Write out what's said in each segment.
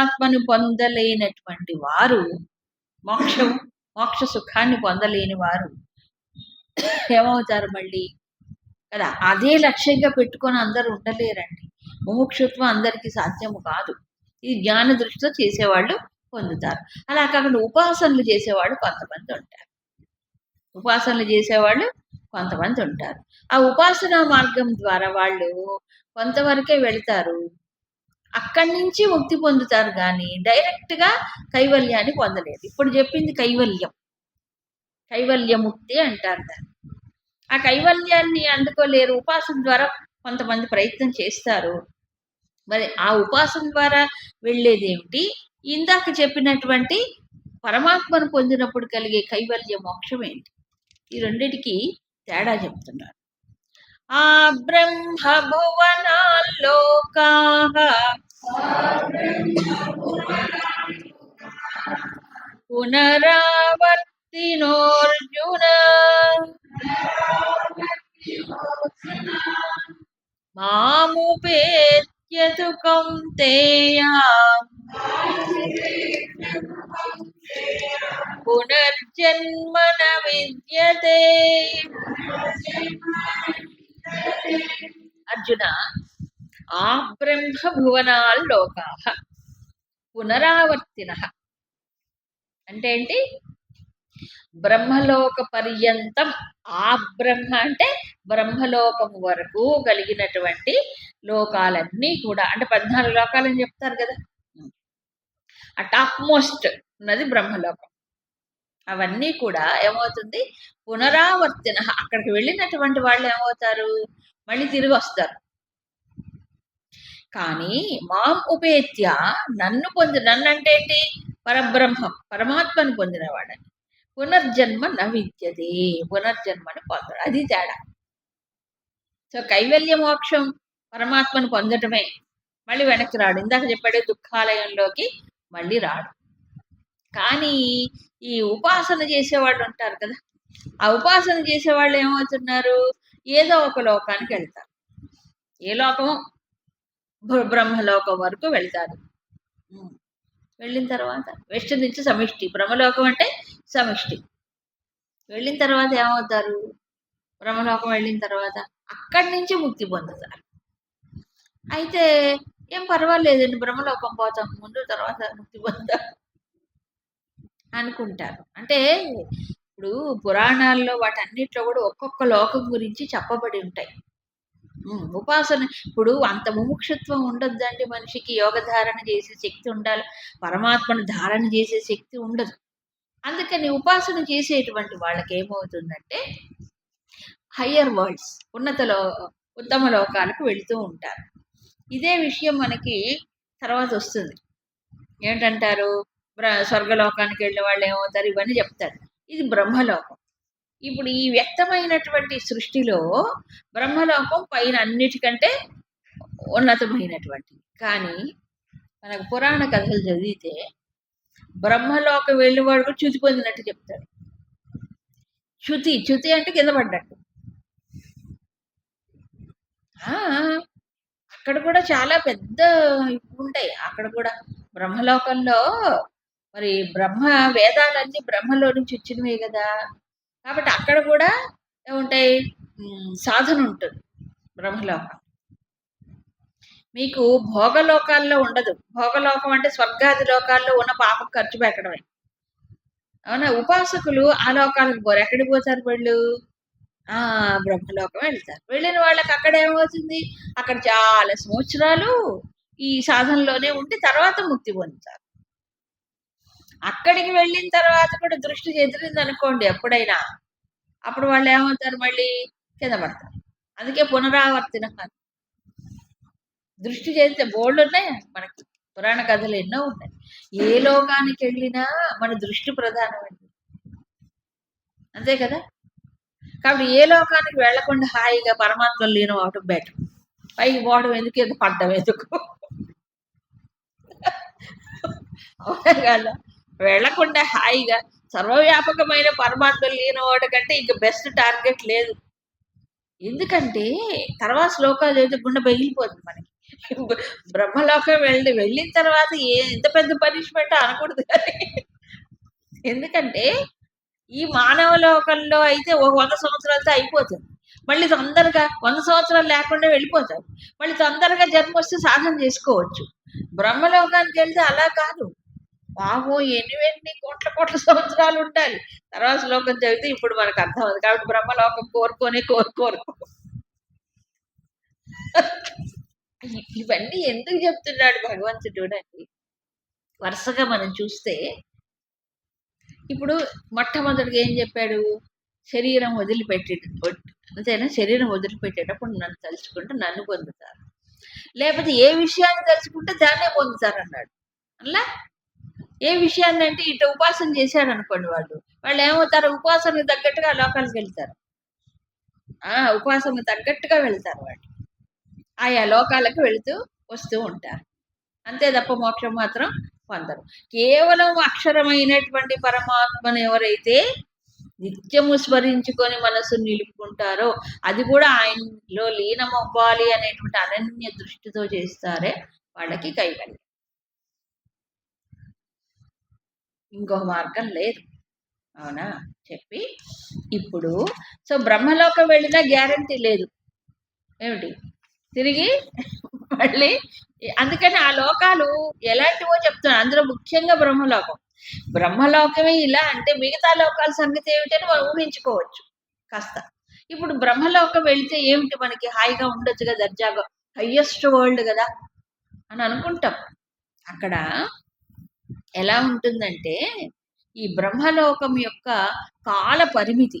పరమాత్మను పొందలేనటువంటి వారు మోక్షం మోక్ష సుఖాన్ని పొందలేని వారు. ఏమవుతారు మళ్ళీ? కదా అదే లక్ష్యంగా పెట్టుకొని అందరూ ఉండలేరండి. ముముక్షుత్వం అందరికీ సాధ్యము కాదు. ఇది జ్ఞాన దృష్టితో చేసేవాళ్ళు పొందుతారు. అలా కాకుండా ఉపాసనలు చేసేవాళ్ళు కొంతమంది ఉంటారు. ఉపాసనలు చేసేవాళ్ళు కొంతమంది ఉంటారు. ఆ ఉపాసనా మార్గం ద్వారా వాళ్ళు కొంతవరకే వెళ్తారు. అక్కడి నుంచి ముక్తి పొందుతారు కానీ డైరెక్ట్గా కైవల్యాన్ని పొందలేదు. ఇప్పుడు చెప్పింది కైవల్యం. కైవల్య ముక్తి అంటారు దాన్ని. ఆ కైవల్యాన్ని అందుకోలేరు. ఉపాసన ద్వారా కొంతమంది ప్రయత్నం చేస్తారు. మరి ఆ ఉపాసన ద్వారా వెళ్ళేది ఏమిటి? ఇందాక చెప్పినటువంటి పరమాత్మను పొందినప్పుడు కలిగే కైవల్య మోక్షం ఏంటి? ఈ రెండిటికి తేడా చెప్తున్నారు. ఆ బ్రహ్మ భువనాల్లోకా పునరావర్తినోర్జున. మాముపేత్యతు కౌంతేయా. పునర్జన్మన విద్యతే. అర్జున ఆ బ్రహ్మ భువనాల్లోకా పునరావర్తిన. అంటే ఏంటి? బ్రహ్మలోక పర్యంతం ఆ బ్రహ్మ అంటే బ్రహ్మలోకము వరకు కలిగినటువంటి లోకాలన్నీ కూడా అంటే పద్నాలుగు లోకాలని చెప్తారు కదా. ఆ టాప్ మోస్ట్ ఉన్నది బ్రహ్మలోకం. అవన్నీ కూడా ఏమవుతుంది? పునరావర్తిన. అక్కడికి వెళ్ళినటువంటి వాళ్ళు ఏమవుతారు? మళ్ళీ తిరిగి వస్తారు. కానీ మాం ఉపేత్య నన్ను పొంది నన్ను అంటే ఏంటి పరబ్రహ్మం పరమాత్మను పొందినవాడని. పునర్జన్మ న విద్యది పునర్జన్మను పొందడం. అది తేడా. సో కైవల్య మోక్షం పరమాత్మను పొందటమే. మళ్ళీ వెనక్కి రాడు. ఇందాక చెప్పాడు దుఃఖాలయంలోకి మళ్ళీ రాడు. కానీ ఈ ఉపాసన చేసేవాళ్ళు ఉంటారు కదా ఆ ఉపాసన చేసేవాళ్ళు ఏమవుతున్నారు? ఏదో ఒక లోకానికి వెళ్తారు. ఏ లోకము? బ్రహ్మలోకం వరకు వెళ్తారు. వెళ్ళిన తర్వాత వెస్ట్ నుంచి సమిష్టి. బ్రహ్మలోకం అంటే సమిష్టి. వెళ్ళిన తర్వాత ఏమవుతారు? బ్రహ్మలోకం వెళ్ళిన తర్వాత అక్కడి నుంచి ముక్తి పొందుతారు. అయితే ఏం పర్వాలేదండి బ్రహ్మలోకం పోతాం. ముందు తర్వాత ముక్తి పొందాం అనుకుంటారు. అంటే ఇప్పుడు పురాణాల్లో వాటన్నిటిలో కూడా ఒక్కొక్క లోకం గురించి చెప్పబడి ఉంటాయి. ఉపాసన ఇప్పుడు అంత ముముక్షత్వం ఉండొద్దండి మనిషికి యోగ ధారణ చేసే శక్తి ఉండాలి పరమాత్మను ధారణ చేసే శక్తి ఉండదు. అందుకని ఉపాసన చేసేటువంటి వాళ్ళకి ఏమవుతుందంటే హయ్యర్ వరల్డ్స్ ఉన్నతలో ఉత్తమ లోకాలకు వెళుతూ ఉంటారు. ఇదే విషయం మనకి తర్వాత వస్తుంది. ఏంటంటారు? స్వర్గలోకానికి వెళ్ళే వాళ్ళు ఏమవుతారు ఇవన్నీ చెప్తారు. ఇది బ్రహ్మలోకం. ఇప్పుడు ఈ వ్యక్తమైనటువంటి సృష్టిలో బ్రహ్మలోకం పైన అన్నిటికంటే ఉన్నతమైనటువంటి కానీ మనకు పురాణ కథలు చదివితే బ్రహ్మలోకం వెళ్ళేవాడు కూడా చ్యుతి పొందినట్టు చెప్తాడు. చ్యుతి చ్యుతి అంటే కింద పడ్డట్టు. అక్కడ కూడా చాలా పెద్ద ఉంటాయి. అక్కడ కూడా బ్రహ్మలోకంలో మరి బ్రహ్మ వేదాలన్నీ బ్రహ్మలో నుంచి వచ్చినవే కదా. కాబట్టి అక్కడ కూడా ఏముంటాయి? సాధన ఉంటుంది బ్రహ్మలోకం. మీకు భోగలోకాల్లో ఉండదు. భోగలోకం అంటే స్వర్గాది లోకాల్లో ఉన్న పాపం ఖర్చు పెట్టడమే. అవునా? ఉపాసకులు ఆ లోకాలకు పోరు. ఎక్కడికి పోతారు వాళ్ళు? ఆ బ్రహ్మలోకం వెళ్తారు. వెళ్ళిన వాళ్ళకి అక్కడ ఏమవుతుంది? అక్కడ చాలా సంవత్సరాలు ఈ సాధనలోనే ఉండి తర్వాత ముక్తి పొందుతారు. అక్కడికి వెళ్ళిన తర్వాత కూడా దృష్టి ఎదిరింది అనుకోండి ఎప్పుడైనా. అప్పుడు వాళ్ళు ఏమవుతారు మళ్ళీ? కింద పడతారు. అందుకే పునరావర్తన కాదు దృష్టి చేస్తే బోల్డ్ ఉన్నాయి? మనకి పురాణ కథలు ఎన్నో ఉన్నాయి. ఏ లోకానికి వెళ్ళినా మన దృష్టి ప్రధానమైంది అంతే కదా? కాబట్టి ఏ లోకానికి వెళ్ళకుండా హాయిగా పరమాత్మ లీనం అవటం బెటర్ పైకి పోవడం ఎందుకు? ఎందుకు పడ్డం ఎందుకు? అవునా కదా? వెళ్ళకుండా హాయిగా సర్వవ్యాపకమైన పరమాత్మ లీనం కంటే ఇంక బెస్ట్ టార్గెట్ లేదు. ఎందుకంటే తర్వాత శ్లోకాలు అయితే గుండె పగిలిపోతుంది మనకి. బ్రహ్మలోకం వెళ్ళి వెళ్ళిన తర్వాత ఏ ఎంత పెద్ద పనిష్మెంట్ అనకూడదు కానీ. ఎందుకంటే ఈ మానవ లోకంలో అయితే ఒక వంద సంవత్సరాలతో అయిపోతుంది. మళ్ళీ తొందరగా వంద సంవత్సరాలు లేకుండా వెళ్ళిపోతారు. మళ్ళీ తొందరగా జన్మ వస్తే సాధన చేసుకోవచ్చు. బ్రహ్మలోకానికి వెళ్తే అలా కాదు. బాబో ఎన్ని కోట్ల కోట్ల సంవత్సరాలు ఉండాలి. తర్వాత శ్లోకం చదివితే ఇప్పుడు మనకు అర్థం అవుతుంది. కాబట్టి బ్రహ్మలోకం కోరుకొని కోరుకోరు. ఇవన్నీ ఎందుకు చెప్తున్నాడు భగవంతుడు అండి వరుసగా మనం చూస్తే ఇప్పుడు మొట్టమొదటిగా ఏం చెప్పాడు? శరీరం వదిలిపెట్టి అంతేనా? శరీరం వదిలిపెట్టేటప్పుడు నన్ను తలుచుకుంటే నన్ను పొందుతారు. లేకపోతే ఏ విషయాన్ని తలుచుకుంటే దాన్నే పొందుతారు అన్నాడు అలా ఏ విషయాన్ని అంటే ఇటు ఉపాసన చేశాడు అనుకోండి వాళ్ళు. వాళ్ళు ఏమవుతారు? ఉపాసనకు తగ్గట్టుగా లోకాలకు వెళ్తారు. ఆ ఉపాసనకు తగ్గట్టుగా వెళ్తారు వాళ్ళు. ఆయా లోకాలకు వెళుతూ వస్తూ ఉంటారు. అంతే తప్ప మోక్షం మాత్రం పొందరు. కేవలం అక్షరమైనటువంటి పరమాత్మను ఎవరైతే నిత్యము స్మరించుకొని మనసు నిలుపుకుంటారో అది కూడా ఆయనలో లీనమవ్వాలి అనేటువంటి అనన్య దృష్టితో చేస్తారే వాళ్ళకి కైవల్యం. ఇంకో మార్గం లేదు. అవునా? చెప్పి ఇప్పుడు సో బ్రహ్మలోకం వెళ్ళినా గ్యారంటీ లేదు. ఏమిటి? తిరిగి మళ్ళీ అందుకని ఆ లోకాలు ఎలాంటివో చెప్తున్నాను అందులో ముఖ్యంగా బ్రహ్మలోకం. బ్రహ్మలోకమే ఇలా అంటే మిగతా లోకాల సంగతి ఏమిటని మనం ఊహించుకోవచ్చు. కాస్త. ఇప్పుడు బ్రహ్మలోకం వెళితే ఏమిటి మనకి హాయిగా ఉండొచ్చు కదా? దర్జాగా హయ్యెస్ట్ వరల్డ్ కదా? అని అనుకుంటాం. అక్కడ ఎలా ఉంటుందంటే ఈ బ్రహ్మలోకం యొక్క కాల పరిమితి.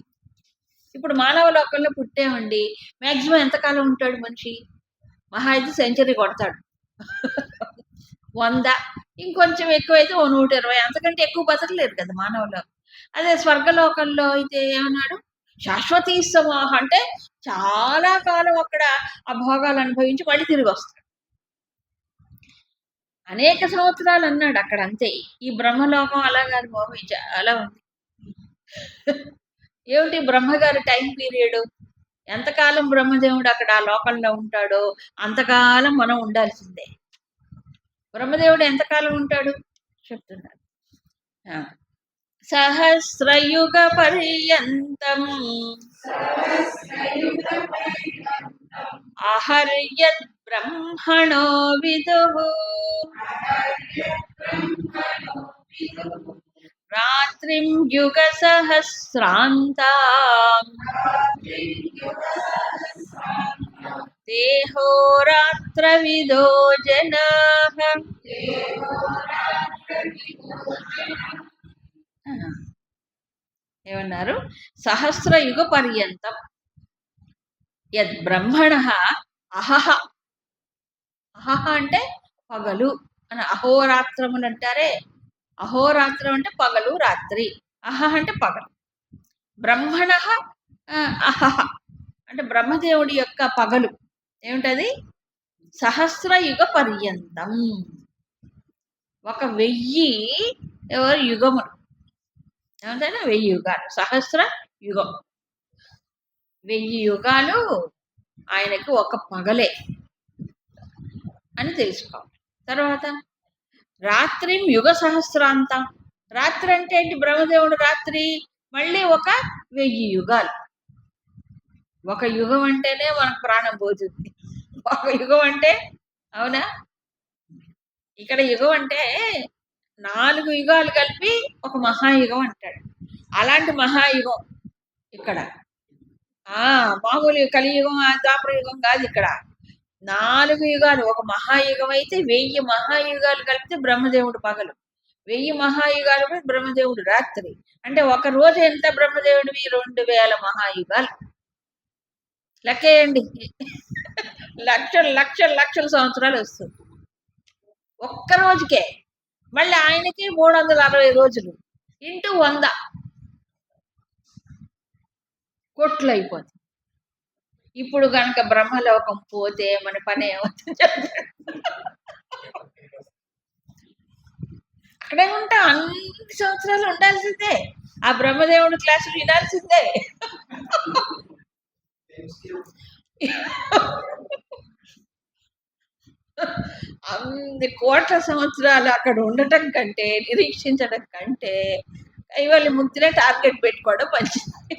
ఇప్పుడు మానవ లోకంలో పుట్టామండి మాక్సిమం ఎంతకాలం ఉంటాడు మనిషి? మహా అయితే సెంచరీ కొడతాడు. వంద ఇంకొంచెం ఎక్కువైతే ఓ నూట ఇరవై అంతకంటే ఎక్కువ బతకలేరు కదా మానవులు. అదే స్వర్గలోకంలో అయితే ఏమన్నాడు? శాశ్వతీ సమాహ అంటే చాలా కాలం అక్కడ ఆ భోగాలు అనుభవించి మళ్ళీ తిరిగి వస్తాడు. అనేక సంవత్సరాలు అన్నాడు అక్కడ అంతే. ఈ బ్రహ్మలోకం అలా కాదు బాబు అలా చాలా ఉంది. ఏమిటి బ్రహ్మగారి టైం పీరియడ్? ఎంతకాలం బ్రహ్మదేవుడు అక్కడ ఆ లోకంలో ఉంటాడో అంతకాలం మనం ఉండాల్సిందే. బ్రహ్మదేవుడు ఎంతకాలం ఉంటాడు? చెప్తున్నాడు ఆ. సహస్రయుగ పర్యంతం. అహర్యత్ బ్రహ్మణో విధువు రాత్రిం యుగ సహస్రాంతాం దేహోరాత్రవిదో జనా. ఏమన్నారు? సహస్ర యుగ పర్యంతం యద్ బ్రహ్మణ అహహ. అహహ అంటే పగలు. అని అహోరాత్రములు అంటారే. అహోరాత్రం అంటే పగలు రాత్రి. అహ అంటే పగలు. బ్రహ్మణ అహహ అంటే బ్రహ్మదేవుడి యొక్క పగలు. ఏమిటది? సహస్రయుగ పర్యంతం. ఒక వెయ్యి ఎవరు? యుగములు. ఏమంటే వెయ్యి యుగాలు. సహస్ర యుగం. వెయ్యి యుగాలు ఆయనకు ఒక పగలే అని తెలుసుకోవాలి. తర్వాత రాత్రి యుగ సహస్రాంతం రాత్రి అంటే ఏంటి బ్రహ్మదేవుడు రాత్రి? మళ్ళీ ఒక వెయ్యి యుగాలు. ఒక యుగం అంటేనే మనకు ప్రాణం పోతుంది. ఒక యుగం అంటే అవునా? ఇక్కడ యుగం అంటే నాలుగు యుగాలు కలిపి ఒక మహాయుగం అంటాడు. అలాంటి మహాయుగం ఇక్కడ. ఆ మామూలు కలియుగం ఆ ద్వాపర యుగం కాదు ఇక్కడ. నాలుగు యుగాలు ఒక మహాయుగం అయితే వెయ్యి మహాయుగాలు కలిపితే బ్రహ్మదేవుడు పగలు. వెయ్యి మహాయుగాలు కూడా బ్రహ్మదేవుడు రాత్రి. అంటే ఒక రోజు ఎంత బ్రహ్మదేవుడివి? రెండు వేల మహాయుగాలు. లెక్కేయండి. లక్షల లక్షలు లక్షల సంవత్సరాలు వస్తుంది. ఒక్క రోజుకే. మళ్ళీ ఆయనకి మూడు వందల అరవై రోజులు. ఇంటూ వంద. కొట్లు అయిపోతుంది ఇప్పుడు కనుక బ్రహ్మలోకం పోతే మన పని ఏమవుతుంది అక్కడే ఉంటాం అన్ని సంవత్సరాలు ఉండాల్సిందే. ఆ బ్రహ్మదేవుడు క్లాసులు వినాల్సిందే. అన్ని కోట్ల సంవత్సరాలు అక్కడ ఉండటం కంటే నిరీక్షించడం కంటే ఇవాళ ముక్తినే టార్గెట్ పెట్టుకోవడం మంచిది.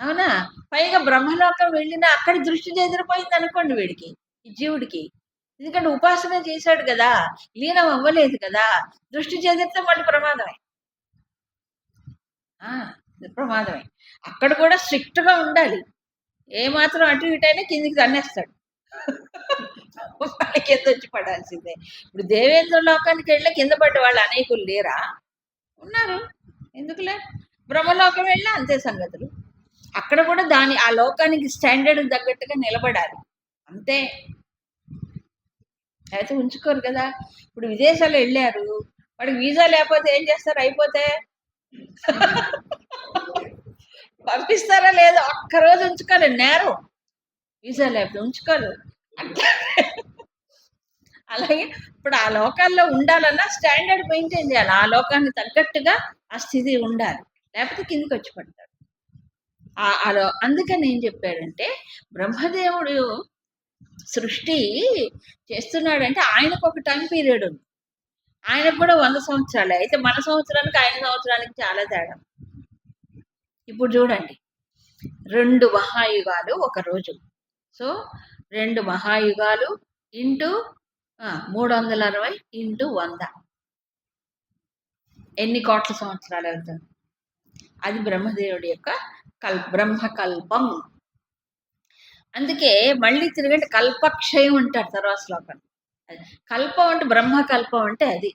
అవునా? పైగా బ్రహ్మలోకం వెళ్ళినా అక్కడ దృష్టి చెదిరిపోయింది అనుకోండి వీడికి జీవుడికి. ఎందుకంటే ఉపాసన చేశాడు కదా లీనం అవ్వలేదు కదా దృష్టి చెదిరితే మళ్ళీ ప్రమాదమే. ఆ, ప్రమాదమే. అక్కడ కూడా స్ట్రిక్ట్గా ఉండాలి. ఏ మాత్రం అటు ఇటు అయినా కిందికి తన్నేస్తాడు. వాళ్ళ కింద వచ్చి పడాల్సిందే. ఇప్పుడు దేవేంద్ర లోకానికి వెళ్ళి కింద పడ్డ వాళ్ళు అనేకులు లేరా? ఉన్నారు. ఎందుకులే? బ్రహ్మలోకం వెళ్ళినా అంతే సంగతులు. అక్కడ కూడా దాని ఆ లోకానికి స్టాండర్డ్ తగ్గట్టుగా నిలబడాలి. అంతే. అయితే ఉంచుకోరు కదా. ఇప్పుడు విదేశాలు వెళ్ళారు. వాడికి వీసా లేకపోతే ఏం చేస్తారు? అయిపోతే? పంపిస్తారా లేదా ఒక్కరోజు ఉంచుకోరు. నేరం. వీసా లేకపోతే ఉంచుకోరు. అలాగే ఇప్పుడు ఆ లోకాల్లో ఉండాలన్నా స్టాండర్డ్ మెయింటైన్ చేయాలి. ఆ లోకాన్ని తగ్గట్టుగా ఆ స్థితి ఉండాలి. లేకపోతే కిందికి వచ్చి పడతారు. అలా అందుకని ఏం చెప్పాడంటే బ్రహ్మదేవుడు సృష్టి చేస్తున్నాడంటే ఆయనకు ఒక టైం పీరియడ్ ఉంది. ఆయనకు కూడా వంద సంవత్సరాలే. అయితే మన సంవత్సరానికి ఆయన సంవత్సరానికి చాలా తేడా. ఇప్పుడు చూడండి. రెండు మహాయుగాలు ఒక రోజు. సో రెండు మహాయుగాలు ఇంటూ మూడు వందల అరవై ఇంటూ వంద. ఎన్ని కోట్ల సంవత్సరాలు అవుతుంది? అది బ్రహ్మదేవుడి యొక్క కల్ బ్రహ్మకల్పం. అందుకే మళ్ళీ తిరిగంటే కల్పక్షయం అంటారు తర్వాత శ్లోకం. అది కల్పం అంటే బ్రహ్మకల్పం అంటే అది.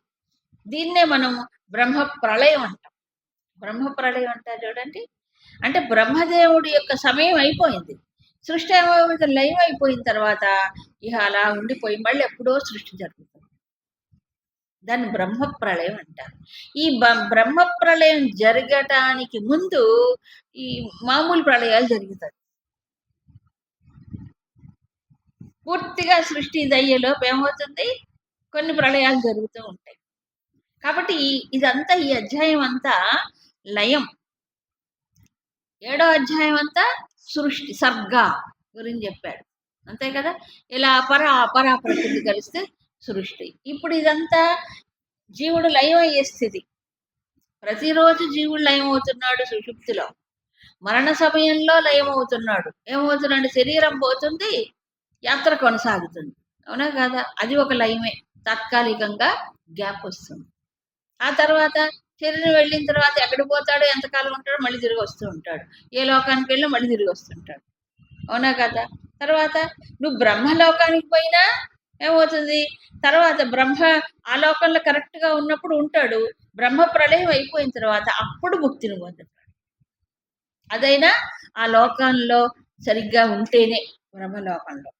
దీన్నే మనం బ్రహ్మ ప్రళయం అంటాం. బ్రహ్మ ప్రళయం అంటారు చూడండి. అంటే బ్రహ్మదేవుడి యొక్క సమయం అయిపోయింది. సృష్టి ఏమైపోయింది లయం అయిపోయిన తర్వాత ఇక అలా ఉండిపోయి మళ్ళీ ఎప్పుడో సృష్టి జరుగుతుంది. దాన్ని బ్రహ్మ ప్రళయం అంటారు. ఈ బ్రహ్మ ప్రళయం జరగటానికి ముందు ఈ మామూలు ప్రళయాలు జరుగుతాయి. పూర్తిగా సృష్టి దయ్యలోపు ఏమవుతుంది? కొన్ని ప్రళయాలు జరుగుతూ ఉంటాయి. కాబట్టి ఇదంతా ఈ అధ్యాయం అంతా లయం. ఏడో అధ్యాయం అంతా సృష్టి సర్గ గురించి చెప్పాడు. అంతే కదా? ఇలా అపర అపర ప్రకృతి కలిస్తే సృష్టి. ఇప్పుడు ఇదంతా జీవుడు లయం అయ్యే స్థితి. ప్రతిరోజు జీవుడు లయం అవుతున్నాడు సుషుప్తిలో. మరణ సమయంలో లయం అవుతున్నాడు ఏమవుతున్నాడు శరీరం పోతుంది యాత్ర కొనసాగుతుంది. అవునా కాదా? అది ఒక లయమే. తాత్కాలికంగా గ్యాప్ వస్తుంది. ఆ తర్వాత శరీరం వెళ్ళిన తర్వాత ఎక్కడ పోతాడో ఎంతకాలం ఉంటాడో మళ్ళీ తిరిగి వస్తూ ఉంటాడు. ఏ లోకానికి వెళ్ళి మళ్ళీ తిరిగి వస్తుంటాడు అవునా కదా? తర్వాత నువ్వు బ్రహ్మలోకానికి పోయినా ఏమవుతుంది? తర్వాత బ్రహ్మ ఆ లోకంలో కరెక్ట్గా ఉన్నప్పుడు ఉంటాడు. బ్రహ్మ ప్రళయం అయిపోయిన తర్వాత అప్పుడు ముక్తిని పొందుతాడు. అదైనా ఆ లోకంలో సరిగ్గా ఉంటేనే బ్రహ్మలోకంలో.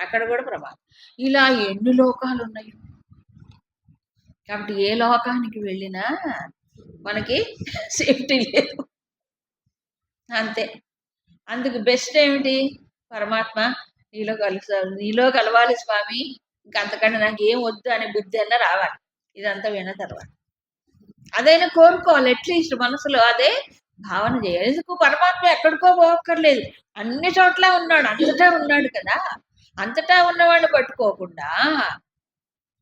అక్కడ కూడా ప్రమాదం ఇలా ఎన్ని లోకాలు ఉన్నాయి కాబట్టి ఏ లోకానికి వెళ్ళినా మనకి సేఫ్టీ లేదు. అంతే. అందుకు బెస్ట్ ఏమిటి? పరమాత్మ నీలో కలుసా నీలో కలవాలి స్వామి. ఇంకా అంతకంటే నాకు ఏం వద్దు అనే బుద్ధి అన్న రావాలి. ఇదంతా విన్న తర్వాత. అదైనా కోరుకోవాలి అట్లీస్ట్ మనసులో అదే భావన చేయాలి. ఎందుకు? పరమాత్మ ఎక్కడికో పోక్కర్లేదు. అన్ని చోట్ల ఉన్నాడు అంతటా ఉన్నాడు కదా. అంతటా ఉన్నవాడిని పట్టుకోకుండా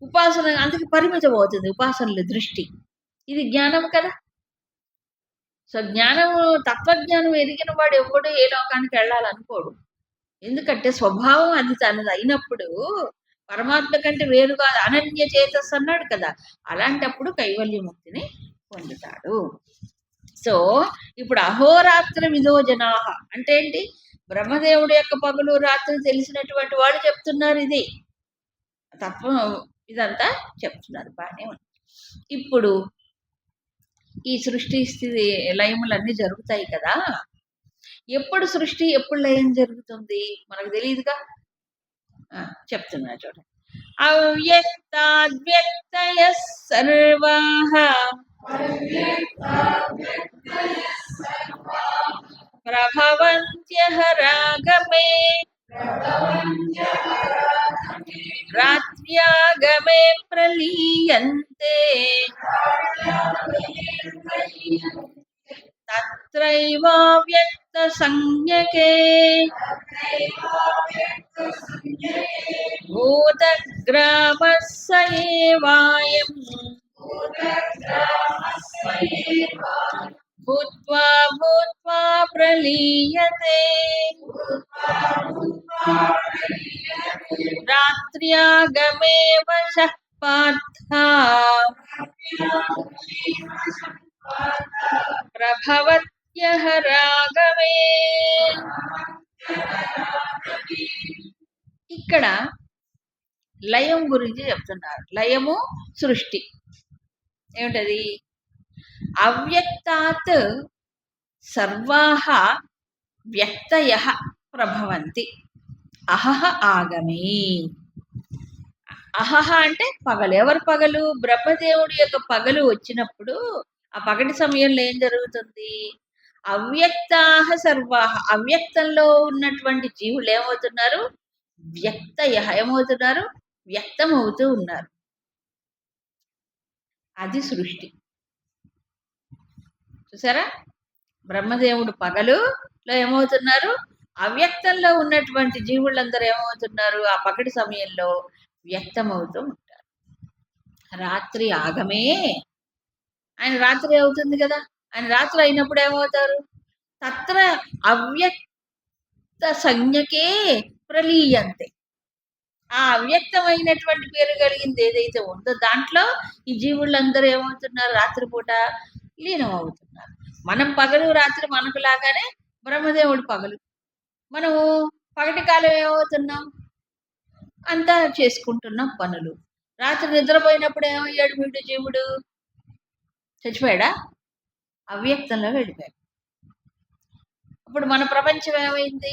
ఉపాసన అందుకే పరిమితం అవుతుంది ఉపాసనల దృష్టి. ఇది జ్ఞానం కదా. సో జ్ఞానము తత్వజ్ఞానం ఎరిగిన వాడు ఎప్పుడు ఏ లోకానికి వెళ్ళాలనుకోడు. ఎందుకంటే స్వభావం అది తనది అయినప్పుడు పరమాత్మ కంటే వేరు కాదు అనన్య చేతస్ అన్నాడు కదా. అలాంటప్పుడు కైవల్య ముక్తిని పొందుతాడు. సో ఇప్పుడు అహోరాత్ర విధో జనాహ అంటే ఏంటి? బ్రహ్మదేవుడి యొక్క పగలు రాత్రి తెలిసినటువంటి వాళ్ళు చెప్తున్నారు ఇది. తప్ప ఇదంతా చెప్తున్నారు బాగానే ఉంది. ఇప్పుడు ఈ సృష్టి స్థితి లయములన్నీ జరుగుతాయి కదా. ఎప్పుడు సృష్టి ఎప్పుడు లయం జరుగుతుంది? మనకు తెలియదుగా. ఆ, చెప్తున్నా చూడండి అవ్యక్తాద్వ్యక్తయ సర్వాహ ప్రభవంత్యహ రాగమే రాత్ర్యాగమే ప్రలీయంతే. తత్రైవావ్యక్త संज्ञके भूतग्रामस्य भूत्वा भूत्वा प्रलीयते। रात्र्यागमे वशः पार्था। प्रभवत् రాగమే ఇక్కడ లయం గురించి చెప్తున్నారు. లయము సృష్టి. ఏమిటది? అవ్యక్తాత్ సర్వాహ వ్యక్తయ ప్రభవంతి. అహహ ఆగమే. అహహ అంటే పగలు. ఎవరు పగలు? బ్రహ్మదేవుడి యొక్క పగలు వచ్చినప్పుడు ఆ పగటి సమయంలో ఏం జరుగుతుంది? అవ్యక్తాహ సర్వాహ అవ్యక్తంలో ఉన్నటువంటి జీవులు ఏమవుతున్నారు? వ్యక్త ఏమవుతున్నారు? వ్యక్తం అవుతూ ఉన్నారు. అది సృష్టి. చూసారా? బ్రహ్మదేవుడు పగలులో ఏమవుతున్నారు? అవ్యక్తంలో ఉన్నటువంటి జీవులందరూ ఏమవుతున్నారు? ఆ పగటి సమయంలో వ్యక్తమవుతూ ఉంటారు. రాత్రి ఆగమే. ఆయన రాత్రి అవుతుంది కదా? ఆయన రాత్రి అయినప్పుడు ఏమవుతారు? తత్ర అవ్యక్త సంజ్ఞకే ప్రలీయంతే. ఆ అవ్యక్తమైనటువంటి పేరు కలిగింది ఏదైతే ఉందో దాంట్లో ఈ జీవులందరూ ఏమవుతున్నారు? రాత్రిపూట లీనం అవుతున్నారు మనం పగలు రాత్రి మనకు లాగానే బ్రహ్మదేవుడు పగలు. మనము పగటి కాలం ఏమవుతున్నాం? అంతా చేసుకుంటున్నాం పనులు. రాత్రి నిద్రపోయినప్పుడు ఏమయ్యాడు వీడు జీవుడు? చచ్చిపోయాడా? అవ్యక్తంలో వెళ్ళిపోయాడు అప్పుడు మన ప్రపంచం ఏమైంది?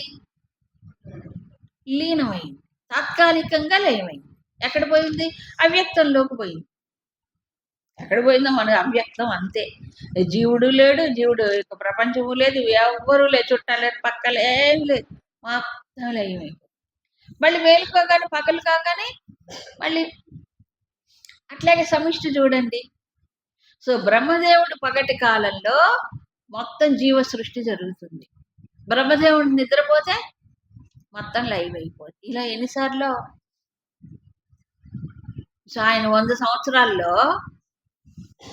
లీనమైంది. తాత్కాలికంగా లయమైంది. ఎక్కడ పోయింది? అవ్యక్తంలోకి పోయింది. ఎక్కడ పోయిందో మన అవ్యక్తం అంతే. జీవుడు లేడు జీవుడు యొక్క ప్రపంచము లేదు ఎవ్వరూ లేదు చుట్టాలు లేదు పక్కలు ఏం లేదు. మొత్తం లయమైంది మళ్ళీ మేలుకోగానే పగలు కాగానే మళ్ళీ అట్లాగే సమిష్టి చూడండి. సో బ్రహ్మదేవుడు పగటి కాలంలో మొత్తం జీవ సృష్టి జరుగుతుంది. బ్రహ్మదేవుడు నిద్రపోతే మొత్తం లైవ్ అయిపోతుంది ఇలా ఎన్నిసార్లు? సో ఆయన వంద సంవత్సరాల్లో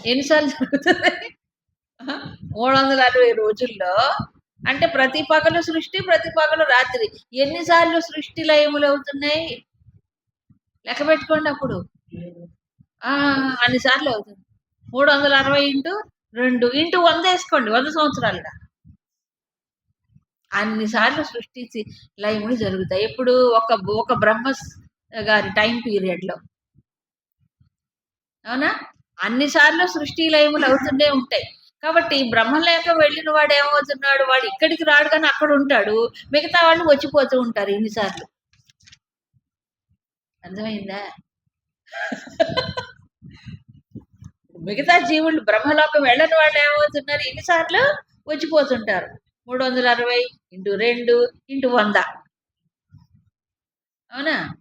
ఎన్నిసార్లు జరుగుతుంది? మూడు వందల అరవై రోజుల్లో. అంటే ప్రతి పగలు సృష్టి ప్రతి పగలు రాత్రి. ఎన్నిసార్లు సృష్టి లయములు అవుతున్నాయి? లెక్క పెట్టుకోండి అప్పుడు. అన్నిసార్లు అవుతుంది. మూడు వందల అరవై ఇంటూ రెండు ఇంటూ వంద వేసుకోండి వంద సంవత్సరాలుగా. అన్నిసార్లు సృష్టించి లయములు జరుగుతాయి. ఇప్పుడు ఒక ఒక బ్రహ్మ గారి టైం పీరియడ్లో. అవునా? అన్నిసార్లు సృష్టి లయములు అవుతూనే ఉంటాయి. కాబట్టి బ్రహ్మలేక వెళ్ళిన వాడు ఏమవుతున్నాడు? వాడు ఇక్కడికి రాడు కానీ అక్కడ ఉంటాడు. మిగతా వాళ్ళు వచ్చిపోతూ ఉంటారు ఇన్నిసార్లు. అర్థమైందా? మిగతా జీవులు బ్రహ్మలోకం వెళ్ళని వాళ్ళు ఏమవుతున్నారు? ఇన్నిసార్లు వచ్చిపోతుంటారు? మూడు వందల అరవై ఇంటూ రెండు ఇంటూ వంద. అవునా?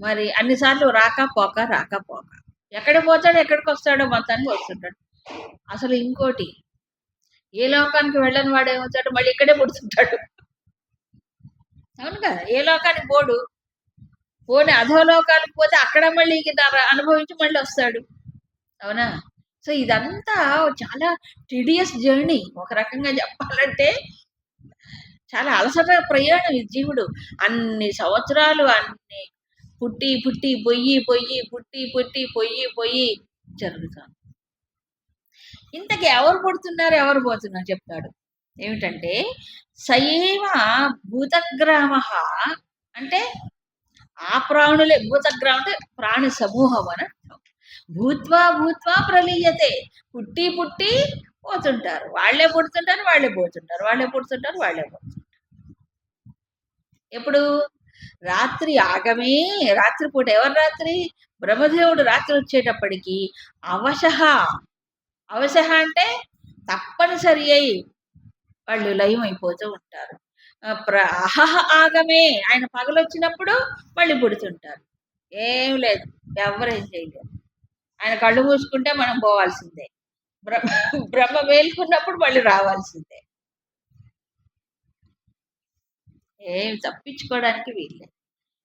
మరి అన్నిసార్లు రాక పోక రాక పోక. ఎక్కడ పోతాడో ఎక్కడికి వస్తాడో మొత్తానికి వస్తుంటాడు. అసలు ఇంకోటి ఏ లోకానికి వెళ్ళని వాడు ఏమవుతాడు? మళ్ళీ ఇక్కడే పుడుతుంటాడు. అవును కదా? ఏ లోకానికి పోడు? పోనీ అధోలోకానికి పోతే అక్కడ మళ్ళీ అనుభవించి మళ్ళీ వస్తాడు. అవునా? సో ఇదంతా చాలా టిడియస్ జర్నీ ఒక రకంగా చెప్పాలంటే చాలా అలసట ప్రయాణం ఈ జీవుడు. అన్ని సంవత్సరాలు అన్ని పుట్టి పుట్టి పొయ్యి పొయ్యి పుట్టి పుట్టి పొయ్యి పొయ్యి జరుగుతాను ఇంతకీ ఎవరు పుడుతున్నారు ఎవరు పోతున్నారు చెప్తాడు. ఏమిటంటే సైవ భూతగ్రామ అంటే ఆ ప్రాణులే భూతగ్రామం అంటే ప్రాణి సమూహం అని భూత్వా భూత్వా ప్రలీయతే. పుట్టి పుట్టి పోతుంటారు. వాళ్ళే పుడుతుంటారు వాళ్ళే పోతుంటారు. వాళ్ళే పుడుతుంటారు వాళ్ళే పోతుంటారు. ఎప్పుడు? రాత్రి ఆగమే. రాత్రిపూట ఎవరు రాత్రి? బ్రహ్మదేవుడు రాత్రి వచ్చేటప్పటికి అవశహ. అవశహ అంటే తప్పనిసరి అయి వాళ్ళు లయం అయిపోతూ ఉంటారు ప్ర అహహ ఆగమే. ఆయన పగలొచ్చినప్పుడు మళ్ళీ పుడుతుంటారు. ఏం లేదు. ఎవరేం చేయలేరు. ఆయన కళ్ళు మూసుకుంటే మనం పోవాల్సిందే. బ్రహ్మ బ్రహ్మ మేల్కున్నప్పుడు మళ్ళీ రావాల్సిందే. ఏం తప్పించుకోవడానికి వీళ్ళే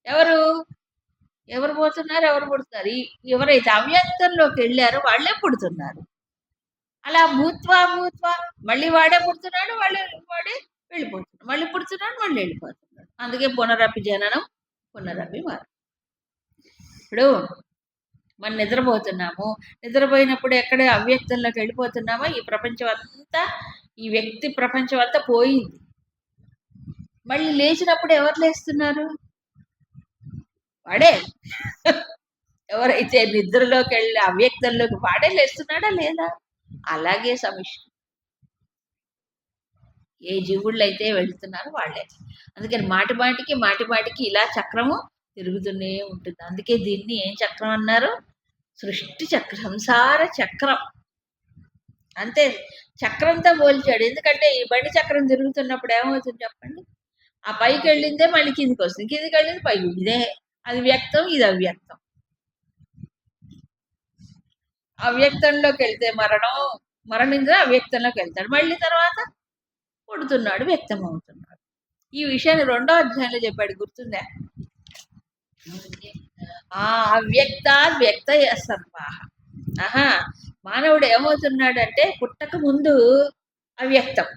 ఎవరు? ఎవరు పోతున్నారు? ఎవరు పుడుతున్నారు? ఎవరైతే అవ్యక్తంలోకి వెళ్ళారో వాళ్ళే పుడుతున్నారు. అలా భూత్వా భూత్వా మళ్ళీ వాడే పుడుతున్నాడు మళ్ళీ వాడే వెళ్ళిపోతున్నాడు. మళ్ళీ పుడుతున్నాడు మళ్ళీ వెళ్ళిపోతున్నాడు. అందుకే పునరపి జననం పునరపి మారు ఇప్పుడు మనం నిద్రపోతున్నాము. నిద్రపోయినప్పుడు ఎక్కడ అవ్యక్తంలోకి వెళ్ళిపోతున్నామో ఈ ప్రపంచం అంతా ఈ వ్యక్తి ప్రపంచం అంతా పోయింది. మళ్ళీ లేచినప్పుడు ఎవరు లేస్తున్నారు? వాడే. ఎవరైతే నిద్రలోకి వెళ్ళి అవ్యక్తంలోకి వాడే లేస్తున్నాడా లేదా? అలాగే సమస్య ఏ జీవుళ్ళు అయితే వెళుతున్నారు వాళ్ళే. అందుకని మాటి మాటికి మాటి మాటికి ఇలా చక్రము తిరుగుతూనే ఉంటుంది. అందుకే దీన్ని ఏం చక్రం అన్నారు? సృష్టి చక్ర సంసార చక్రం. అంతే. చక్రంతో పోల్చాడు. ఎందుకంటే ఈ బండి చక్రం తిరుగుతున్నప్పుడు ఏమవుతుంది చెప్పండి? ఆ పైకి వెళ్ళిందే మళ్ళీ కిందికి వస్తుంది. కిందికి వెళ్ళింది పైకి ఇదే. అది వ్యక్తం ఇది అవ్యక్తం. అవ్యక్తంలోకి వెళ్తే మరణం మరణించిన అవ్యక్తంలోకి వెళ్తాడు. మళ్ళీ తర్వాత పుడుతున్నాడు వ్యక్తం అవుతున్నాడు ఈ విషయాన్ని రెండో అధ్యాయంలో చెప్పాడు. గుర్తుందా? ఆ అవ్యక్త వ్యక్త సర్వాహ ఆహా మానవుడు ఏమవుతున్నాడంటే పుట్టక ముందు అవ్యక్తం.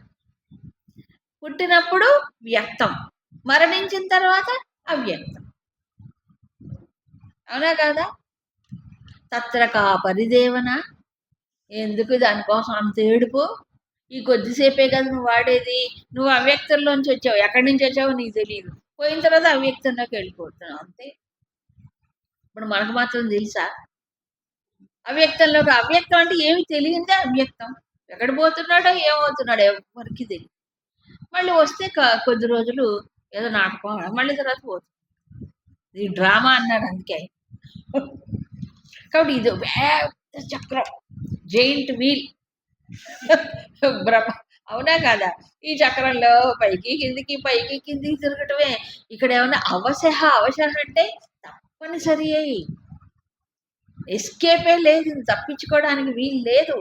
పుట్టినప్పుడు వ్యక్తం. మరణించిన తర్వాత అవ్యక్తం. అవునా కాదా? తత్రకా పరిదేవన? ఎందుకు దానికోసం అంత ఏడుపు? ఈ కొద్దిసేపే కదా నువ్వు వాడేది. నువ్వు అవ్యక్తంలోంచి వచ్చావు. ఎక్కడి నుంచి వచ్చావో నీకు తెలియదు పోయిన తర్వాత అవ్యక్తంలోకి వెళ్ళిపోతున్నావు. అంతే. ఇప్పుడు మనకు మాత్రం తెలుసా? అవ్యక్తంలో అవ్యక్తం అంటే ఏమి తెలియందే అవ్యక్తం. ఎక్కడ పోతున్నాడో ఏమవుతున్నాడో ఎవరికి తెలియదు మళ్ళీ వస్తే కొద్ది రోజులు ఏదో నాటకం ఆడ- మళ్ళీ తర్వాత పోతుంది ఇది డ్రామా అన్నాడు అందుకే. కాబట్టి ఇది పెద్ద చక్రం. Giant wheel. బ్రహ్మ అవునా కాదా? ఈ చక్రంలో పైకి కిందికి పైకి కిందికి తిరగటమే. ఇక్కడ ఏమన్నా అవశహ అవశహ అంటే తప్పనిసరి అయి ఎస్కేపే లేదు. ఇది తప్పించుకోవడానికి వీలు లేదు.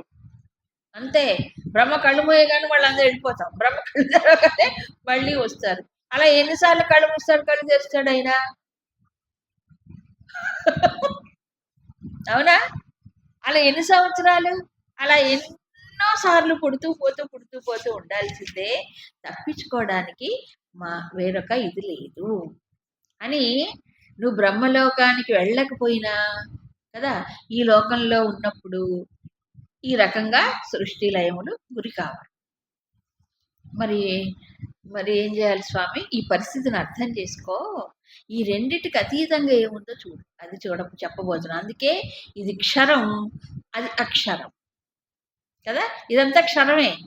అంతే. బ్రహ్మ కళ్ళు మూయగానే వాళ్ళందరూ వెళ్ళిపోతాం. బ్రహ్మ కళ్ళు తెరవగానే మళ్ళీ వస్తారు. అలా ఎన్నిసార్లు కళ్ళు మూస్తాడు కళ్ళు తెరుస్తాడు అయినా అవునా? అలా ఎన్ని సంవత్సరాలు? అలా ఎన్నో సార్లు పుడుతూ పోతూ పుడుతూ పోతూ ఉండాల్సిందే. తప్పించుకోవడానికి మా వేరొక ఇది లేదు. అని నువ్వు బ్రహ్మలోకానికి వెళ్ళకపోయినా కదా ఈ లోకంలో ఉన్నప్పుడు ఈ రకంగా సృష్టి లయములు గురి కావాలి. మరి మరి ఏం చేయాలి స్వామి? ఈ పరిస్థితిని అర్థం చేసుకో. ఈ రెండిటికి అతీతంగా ఏముందో చూడు. అది చూడ చెప్పబోతున్నాను అందుకే ఇది క్షరం అది అక్షరం. కదా? ఇదంతా క్షరమే.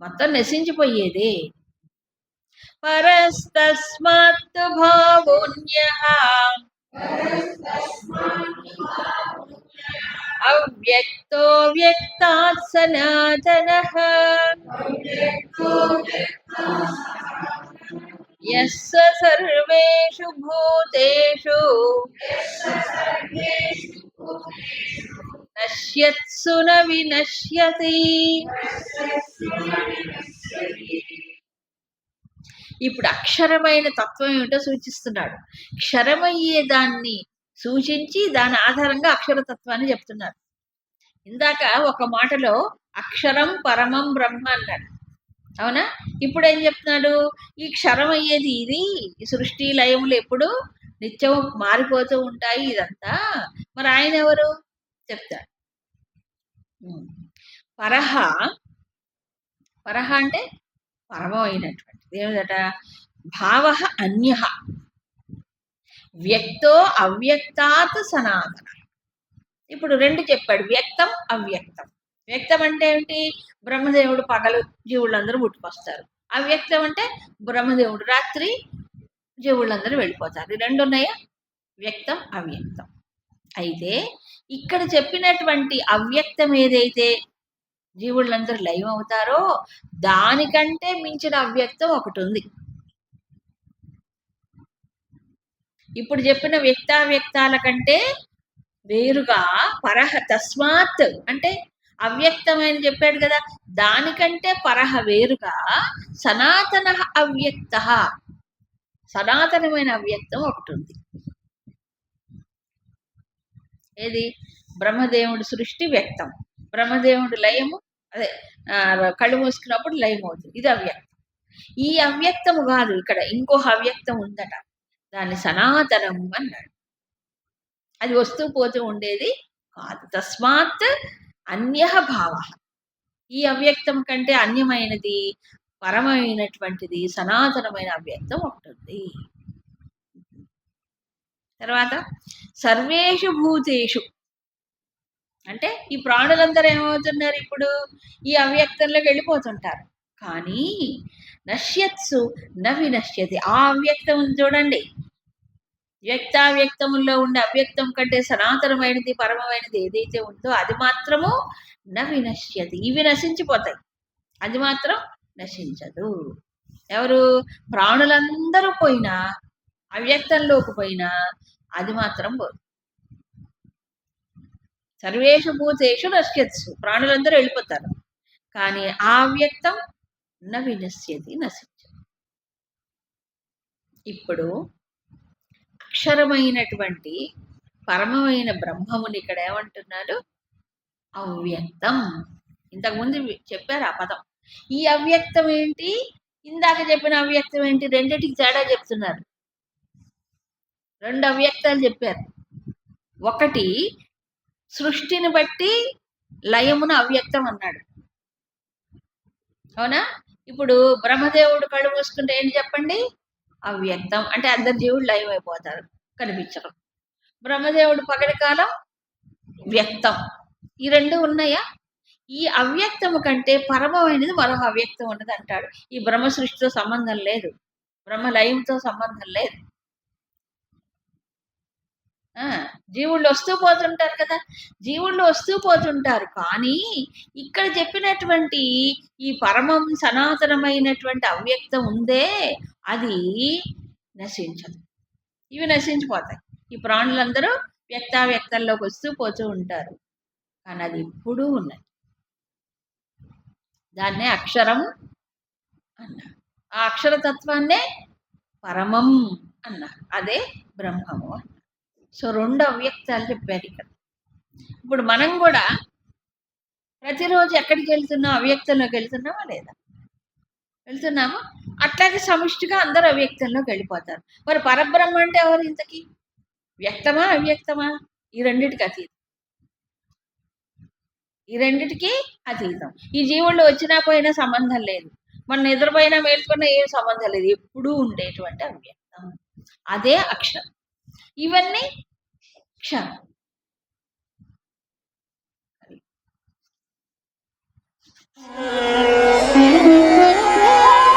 మొత్తం నశించిపోయేదే. పరస్తస్మాత్ భావోన్య అవ్యక్తో వ్యక్తాత్ సనాతన యస్స సర్వేషు భూతేషు నశ్యత్సు న వినశ్యతి ఇప్పుడు అక్షరమైన తత్వం ఏమిటో సూచిస్తున్నాడు. క్షరమయ్యే దాన్ని సూచించి దాని ఆధారంగా అక్షరతత్వాన్ని చెప్తున్నారు. ఇందాక ఒక మాటలో అక్షరం పరమం బ్రహ్మ అన్నాడు. అవునా? ఇప్పుడు ఏం చెప్తున్నాడు? ఈ క్షరం అయ్యేది ఇది ఈ సృష్టి లయములు ఎప్పుడు నిత్యం మారిపోతూ ఉంటాయి ఇదంతా. మరి ఆయన ఎవరు? చెప్తాడు. పరహ పరహ అంటే పరమం అయినటువంటిది భావ అన్య. వ్యక్తో అవ్యక్తాత్ సనాతన. ఇప్పుడు రెండు చెప్పాడు. వ్యక్తం అవ్యక్తం. వ్యక్తం అంటే ఏమిటి? బ్రహ్మదేవుడు పగలు జీవులందరూ పుట్టుకొస్తారు అవ్యక్తం అంటే బ్రహ్మదేవుడు రాత్రి జీవులందరూ వెళ్ళిపోతారు. రెండు ఉన్నాయా? వ్యక్తం అవ్యక్తం. అయితే ఇక్కడ చెప్పినటువంటి అవ్యక్తం ఏదైతే జీవులందరూ లయం అవుతారో దానికంటే మించిన అవ్యక్తం ఒకటి ఉంది. ఇప్పుడు చెప్పిన వ్యక్తావ్యక్తాల కంటే వేరుగా పరహ తస్మాత్ అంటే అవ్యక్తమైన చెప్పాడు కదా దానికంటే పరహ వేరుగా సనాతన అవ్యక్త సనాతనమైన అవ్యక్తం ఒకటి ఉంది. ఏది? బ్రహ్మదేవుడి సృష్టి వ్యక్తం. బ్రహ్మదేవుడు లయము అదే కళ్ళు మూసుకున్నప్పుడు లయం అవుతుంది. ఇది అవ్యక్తం. ఈ అవ్యక్తము కాదు ఇక్కడ ఇంకో అవ్యక్తం ఉందట. దాన్ని సనాతనము అన్నాడు. అది వస్తూ పోతూ ఉండేది కాదు. తస్మాత్ అన్య భావ. ఈ అవ్యక్తం కంటే అన్యమైనది పరమైనటువంటిది సనాతనమైన అవ్యక్తం ఉంటుంది తర్వాత సర్వేషు భూతేషు. అంటే ఈ ప్రాణులందరూ ఏమవుతున్నారు ఇప్పుడు? ఈ అవ్యక్తంలోకి వెళ్ళిపోతుంటారు. కానీ నశ్యత్సు నవి నశ్యతి ఆ అవ్యక్తం చూడండి. వ్యక్తావ్యక్తముల్లో ఉండే అవ్యక్తం కంటే సనాతనమైనది పరమమైనది ఏదైతే ఉందో అది మాత్రము న వినశ్యతి ఇవి నశించిపోతాయి. అది మాత్రం నశించదు. ఎవరు? ప్రాణులందరూ పోయినా అవ్యక్తంలోకి పోయినా అది మాత్రం పోదు. సర్వేషు భూతేషు నశ్యత్సు. ప్రాణులందరూ వెళ్ళిపోతారు. కానీ ఆ అవ్యక్తం న వినశ్యతి నశించదు ఇప్పుడు అక్షరమైనటువంటి పరమమైన బ్రహ్మముని ఇక్కడ ఏమంటున్నాడు? అవ్యక్తం. ఇంతకుముందు చెప్పారు ఆ పదం. ఈ అవ్యక్తం ఏంటి? ఇందాక చెప్పిన అవ్యక్తం ఏంటి? రెండిటికి తేడా చెప్తున్నారు. రెండు అవ్యక్తాలు చెప్పారు. ఒకటి సృష్టిని బట్టి లయమున అవ్యక్తం అన్నాడు. అవునా? ఇప్పుడు బ్రహ్మదేవుడు కళ్ళు మూసుకుంటే ఏంటి చెప్పండి? అవ్యక్తం. అంటే అందరి జీవుడు లయం అయిపోతారు కనిపించడం బ్రహ్మదేవుడు పగటి కాలం వ్యక్తం. ఈ రెండు ఉన్నాయా? ఈ అవ్యక్తము కంటే పరమమైనది మరొక అవ్యక్తం ఉన్నది అంటాడు. ఈ బ్రహ్మ సృష్టితో సంబంధం లేదు. బ్రహ్మ లయంతో సంబంధం లేదు. జీవుళ్ళు వస్తూ పోతుంటారు కదా. జీవుళ్ళు వస్తూ పోతుంటారు. కానీ ఇక్కడ చెప్పినటువంటి ఈ పరమం సనాతనమైనటువంటి అవ్యక్తం ఉందే అది నశించదు. ఇవి నశించిపోతాయి. ఈ ప్రాణులందరూ వ్యక్తావ్యక్తంలోకి వస్తూ పోతూ ఉంటారు. కానీ అది ఎప్పుడూ ఉన్నది దాన్నే అక్షరం అన్నారు. ఆ అక్షరతత్వాన్నే పరమం అన్నారు. అదే బ్రహ్మము అన్నారు. సో రెండు అవ్యక్తాలు చెప్పారు ఇక్కడ. ఇప్పుడు మనం కూడా ప్రతిరోజు ఎక్కడికి వెళ్తున్నాం? అవ్యక్తంలోకి వెళ్తున్నామా లేదా? వెళ్తున్నాము? అట్లాగే సమిష్టిగా అందరూ అవ్యక్తంలోకి వెళ్ళిపోతారు. మరి పరబ్రహ్మ అంటే ఎవరు ఇంతకీ? వ్యక్తమా అవ్యక్తమా? ఈ రెండిటికి అతీతం. ఈ రెండిటికి అతీతం. ఈ జీవుళ్ళు వచ్చినా పోయినా సంబంధం లేదు. మన నిద్రపోయినా మేల్కొన్నా ఏం సంబంధం లేదు. ఎప్పుడూ ఉండేటువంటి అవ్యక్తం. అదే అక్షరం. ఇవన్నీ క్ష Thank.